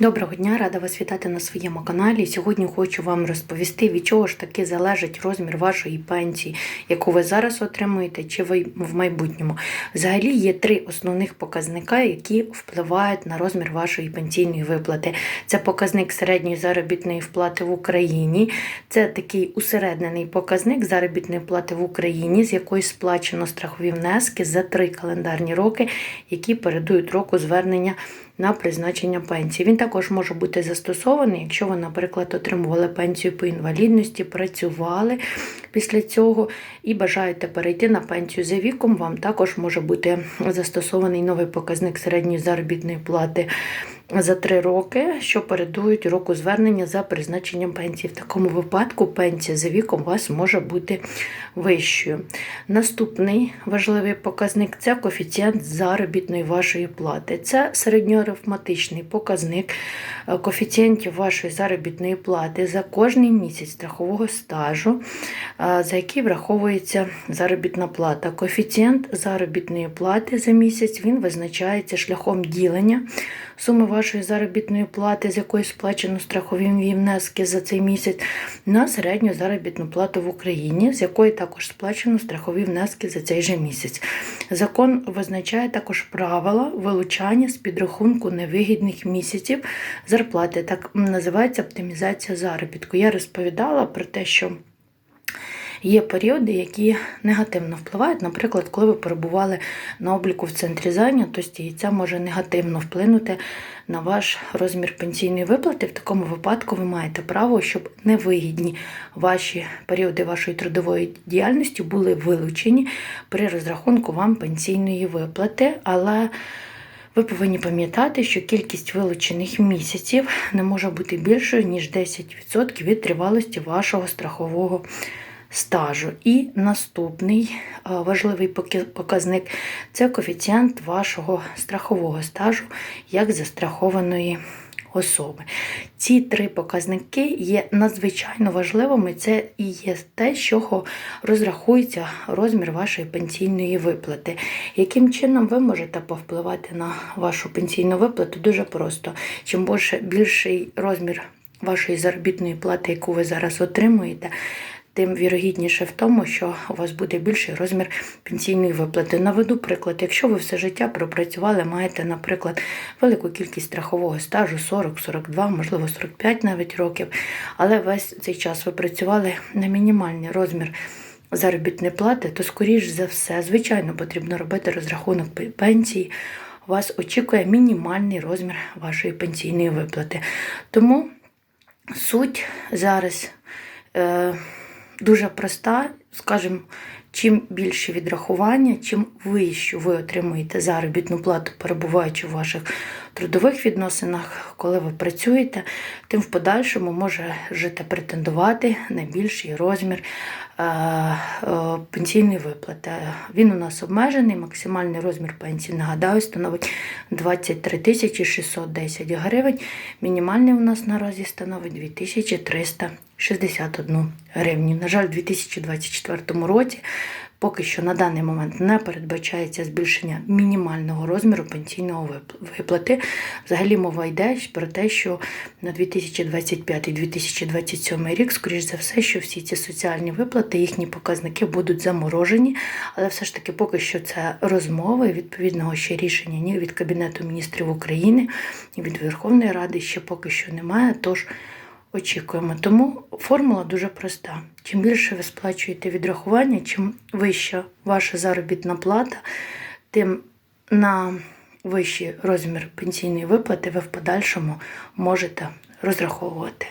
Доброго дня, рада вас вітати на своєму каналі. Сьогодні хочу вам розповісти, від чого ж таки залежить розмір вашої пенсії, яку ви зараз отримуєте, чи ви в майбутньому. Взагалі є три основних показника, які впливають на розмір вашої пенсійної виплати. Це показник середньої заробітної вплати в Україні, це такий усереднений показник заробітної плати в Україні, з якої сплачено страхові внески за три календарні роки, які передують року звернення на призначення пенсії. Він також може бути застосований, якщо ви, наприклад, отримували пенсію по інвалідності, працювали після цього і бажаєте перейти на пенсію за віком, вам також може бути застосований новий показник середньої заробітної плати. За три роки, що передують року звернення за призначенням пенсії. В такому випадку пенсія за віком у вас може бути вищою. Наступний важливий показник це коефіцієнт заробітної вашої плати. Це середньоарифматичний показник коефіцієнтів вашої заробітної плати за кожний місяць страхового стажу, за який враховується заробітна плата. Коефіцієнт заробітної плати за місяць він визначається шляхом ділення суми вашої заробітної плати, з якої сплачено страхові внески за цей місяць, на середню заробітну плату в Україні, з якої також сплачено страхові внески за цей же місяць. Закон визначає також правила вилучання з підрахунку невигідних місяців зарплати. Так називається оптимізація заробітку. Я розповідала про те, що. Є періоди, які негативно впливають. Наприклад, коли ви перебували на обліку в центрі зайнятості, і це може негативно вплинути на ваш розмір пенсійної виплати. В такому випадку ви маєте право, щоб невигідні ваші періоди вашої трудової діяльності були вилучені при розрахунку вам пенсійної виплати. Але ви повинні пам'ятати, що кількість вилучених місяців не може бути більшою, ніж 10% від тривалості вашого страхового стажу. І наступний важливий показник це коефіцієнт вашого страхового стажу як застрахованої особи. Ці три показники є надзвичайно важливими. Це і є те, з чого розрахується розмір вашої пенсійної виплати. Яким чином ви можете повпливати на вашу пенсійну виплату? Дуже просто. Чим більше, більший розмір вашої заробітної плати, яку ви зараз отримуєте, тим вірогідніше в тому, що у вас буде більший розмір пенсійної виплати. Наведу приклад, якщо ви все життя пропрацювали, маєте, наприклад, велику кількість страхового стажу 40-42, можливо, 45 навіть років, але весь цей час ви працювали на мінімальний розмір. Заробітної плати, то, скоріш за все, звичайно, потрібно робити розрахунок пенсії. Вас очікує мінімальний розмір вашої пенсійної виплати. Тому суть зараз. Е дуже проста, скажімо, чим більше відрахування, чим вищу ви отримуєте заробітну плату, перебуваючи в ваших трудових відносинах, коли ви працюєте, тим в подальшому може жити претендувати на більший розмір е, е, пенсійної виплати. Він у нас обмежений, максимальний розмір пенсії, нагадаю, становить 23 тисячі 610 гривень. Мінімальний у нас наразі становить 2300 61 гривню. На жаль, у 2024 році поки що на даний момент не передбачається збільшення мінімального розміру пенсійного виплати. Взагалі мова йде про те, що на 2025-2027 рік, скоріш за все, що всі ці соціальні виплати, їхні показники будуть заморожені, але все ж таки поки що це розмови відповідного ще рішення ні від Кабінету міністрів України, ні від Верховної Ради ще поки що немає. Тож очікуємо. Тому формула дуже проста. Чим більше ви сплачуєте відрахування, чим вища ваша заробітна плата, тим на вищий розмір пенсійної виплати ви в подальшому можете розраховувати.